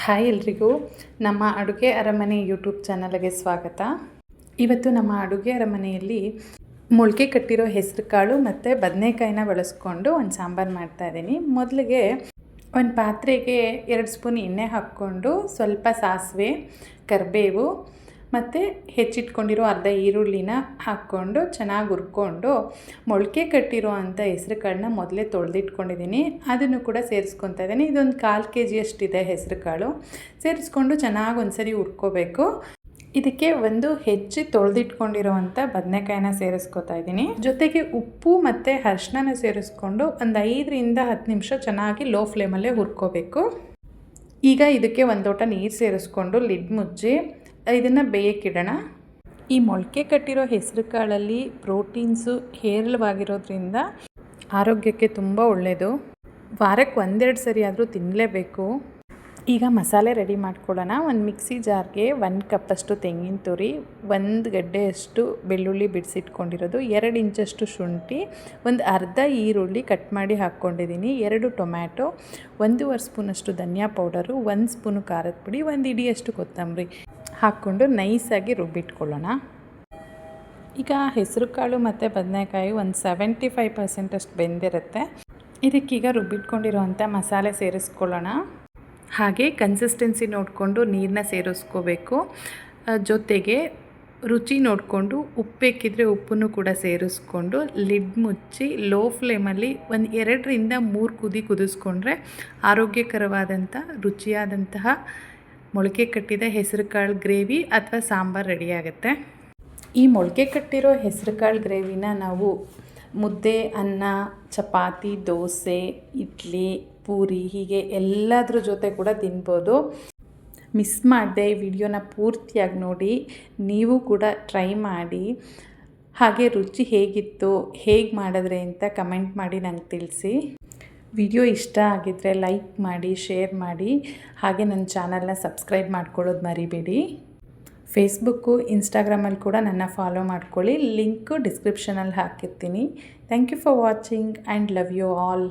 Hi ಎಲ್ರಿಗೂ. ನಮ್ಮ ಅಡುಗೆ ಅರಮನೆ ಯೂಟ್ಯೂಬ್ ಚಾನಲ್ಗೆ ಸ್ವಾಗತ. ಇವತ್ತು ನಮ್ಮ ಅಡುಗೆ ಅರಮನೆಯಲ್ಲಿ ಮೊಳಕೆ ಕಟ್ಟಿರೋ ಹೆಸರು ಕಾಳು ಮತ್ತು ಬದನೆಕಾಯಿನ ಬಳಸ್ಕೊಂಡು ಒಂದು ಸಾಂಬಾರು ಮಾಡ್ತಾಯಿದ್ದೀನಿ ಮೊದಲಿಗೆ ಒಂದು ಪಾತ್ರೆಗೆ ಎರಡು ಸ್ಪೂನ್ ಎಣ್ಣೆ ಹಾಕ್ಕೊಂಡು ಸ್ವಲ್ಪ ಸಾಸಿವೆ, ಕರಿಬೇವು ಮತ್ತು ಹೆಚ್ಚಿಟ್ಕೊಂಡಿರೋ ಅರ್ಧ ಈರುಳ್ಳಿನ ಹಾಕ್ಕೊಂಡು ಚೆನ್ನಾಗಿ ಹುರ್ಕೊಂಡು ಮೊಳಕೆ ಕಟ್ಟಿರೋ ಅಂಥ ಹೆಸ್ರು ಕಾಳನ್ನ ಮೊದಲೇ ತೊಳೆದಿಟ್ಕೊಂಡಿದ್ದೀನಿ. ಅದನ್ನು ಕೂಡ ಸೇರಿಸ್ಕೊತಾ ಇದ್ದೀನಿ. ಇದೊಂದು ಕಾಲು ಕೆ ಜಿಯಷ್ಟಿದೆ ಹೆಸ್ರು ಕಾಳು ಸೇರಿಸ್ಕೊಂಡು ಚೆನ್ನಾಗಿ ಒಂದ್ಸರಿ ಹುರ್ಕೋಬೇಕು. ಇದಕ್ಕೆ ಒಂದು ಹೆಚ್ಚಿ ತೊಳೆದಿಟ್ಕೊಂಡಿರೋ ಅಂಥ ಬದನೆಕಾಯಿನ ಸೇರಿಸ್ಕೊತಾ ಇದ್ದೀನಿ. ಜೊತೆಗೆ ಉಪ್ಪು ಮತ್ತು ಅರ್ಶಿನ ಸೇರಿಸ್ಕೊಂಡು ಒಂದು ಐದರಿಂದ ಹತ್ತು ನಿಮಿಷ ಚೆನ್ನಾಗಿ ಲೋ ಫ್ಲೇಮಲ್ಲೇ ಹುರ್ಕೋಬೇಕು. ಈಗ ಇದಕ್ಕೆ ಒಂದು ಲೋಟ ನೀರು ಸೇರಿಸ್ಕೊಂಡು ಲಿಡ್ ಮುಚ್ಚಿ ಇದನ್ನು ಬೇಯಕ್ಕಿಡೋಣ. ಈ ಮೊಳಕೆ ಕಟ್ಟಿರೋ ಹೆಸರು ಕಾಳಲ್ಲಿ ಪ್ರೋಟೀನ್ಸು ಹೇರಳವಾಗಿರೋದ್ರಿಂದ ಆರೋಗ್ಯಕ್ಕೆ ತುಂಬ ಒಳ್ಳೆಯದು ವಾರಕ್ಕೆ ಒಂದೆರಡು ಸರಿ ಆದರೂ ತಿನ್ನಲೇಬೇಕು ಈಗ ಮಸಾಲೆ ರೆಡಿ ಮಾಡ್ಕೊಳ್ಳೋಣ. ಒಂದು ಮಿಕ್ಸಿ ಜಾರ್ಗೆ ಒಂದು ಕಪ್ಪಷ್ಟು ತೆಂಗಿನ ತುರಿ, ಒಂದು ಗಡ್ಡೆಯಷ್ಟು ಬೆಳ್ಳುಳ್ಳಿ ಬಿಡಿಸಿಟ್ಕೊಂಡಿರೋದು, ಎರಡು ಇಂಚಷ್ಟು ಶುಂಠಿ, ಒಂದು ಅರ್ಧ ಈರುಳ್ಳಿ ಕಟ್ ಮಾಡಿ ಹಾಕ್ಕೊಂಡಿದ್ದೀನಿ, ಎರಡು ಟೊಮ್ಯಾಟೊ, ಒಂದೂವರೆ ಸ್ಪೂನಷ್ಟು ಧನಿಯಾ ಪೌಡರು, ಒಂದು ಸ್ಪೂನು ಖಾರದ ಪುಡಿ, ಒಂದು ಇಡಿಯಷ್ಟು ಕೊತ್ತಂಬರಿ. ಹಾಕ್ಕೊಂಡು ನೈಸಾಗಿ ರುಬ್ಬಿಟ್ಕೊಳ್ಳೋಣ. ಈಗ ಹೆಸರು ಕಾಳು ಮತ್ತು ಬದನೆಕಾಯಿ ಒಂದು ಸೆವೆಂಟಿ ಫೈವ್ ಪರ್ಸೆಂಟ್ ಅಷ್ಟು ಬೆಂದಿರುತ್ತೆ. ಇದಕ್ಕೀಗ ರುಬ್ಬಿಟ್ಕೊಂಡಿರೋವಂಥ ಮಸಾಲೆ ಸೇರಿಸ್ಕೊಳ್ಳೋಣ. ಹಾಗೆ ಕನ್ಸಿಸ್ಟೆನ್ಸಿ ನೋಡಿಕೊಂಡು ನೀರನ್ನ ಸೇರಿಸ್ಕೋಬೇಕು. ಜೊತೆಗೆ ರುಚಿ ನೋಡಿಕೊಂಡು ಉಪ್ಪು ಬೇಕಿದ್ರೆ ಉಪ್ಪನ್ನು ಕೂಡ ಸೇರಿಸ್ಕೊಂಡು ಲಿಡ್ ಮುಚ್ಚಿ ಲೋ ಫ್ಲೇಮಲ್ಲಿ ಒಂದು ಎರಡರಿಂದ ಮೂರು ಕುದಿ ಕುದಿಸ್ಕೊಂಡ್ರೆ ಆರೋಗ್ಯಕರವಾದಂಥ ರುಚಿಯಾದಂತಹ ಮೊಳಕೆ ಕಟ್ಟಿದ ಹೆಸರು ಕಾಳು ಗ್ರೇವಿ ಅಥವಾ ಸಾಂಬಾರು ರೆಡಿಯಾಗುತ್ತೆ. ಈ ಮೊಳಕೆ ಕಟ್ಟಿರೋ ಹೆಸರು ಕಾಳು ಗ್ರೇವಿನ ನಾವು ಮುದ್ದೆ, ಅನ್ನ, ಚಪಾತಿ, ದೋಸೆ, ಇಡ್ಲಿ, ಪೂರಿ ಹೀಗೆ ಎಲ್ಲದರ ಜೊತೆ ಕೂಡ ತಿನ್ಬೋದು. ಮಿಸ್ ಮಾಡದೆ ಈ ವಿಡಿಯೋನ ಪೂರ್ತಿಯಾಗಿ ನೋಡಿ, ನೀವು ಕೂಡ ಟ್ರೈ ಮಾಡಿ. ಹಾಗೆ ರುಚಿ ಹೇಗಿತ್ತು, ಹೇಗೆ ಮಾಡಿದ್ರೆ ಅಂತ ಕಮೆಂಟ್ ಮಾಡಿ ನಂಗೆ ತಿಳಿಸಿ. ವಿಡಿಯೋ ಇಷ್ಟ ಆಗಿದ್ದರೆ ಲೈಕ್ ಮಾಡಿ, ಶೇರ್ ಮಾಡಿ. ಹಾಗೆ ನನ್ನ ಚಾನಲ್ನ ಸಬ್ಸ್ಕ್ರೈಬ್ ಮಾಡ್ಕೊಳ್ಳೋದು ಮರಿಬೇಡಿ. ಫೇಸ್ಬುಕ್ಕು, ಇನ್ಸ್ಟಾಗ್ರಾಮಲ್ಲಿ ಕೂಡ ನನ್ನ ಫಾಲೋ ಮಾಡ್ಕೊಳ್ಳಿ. ಲಿಂಕು ಡಿಸ್ಕ್ರಿಪ್ಷನಲ್ಲಿ ಹಾಕಿರ್ತೀನಿ. Thank you for watching and love you all.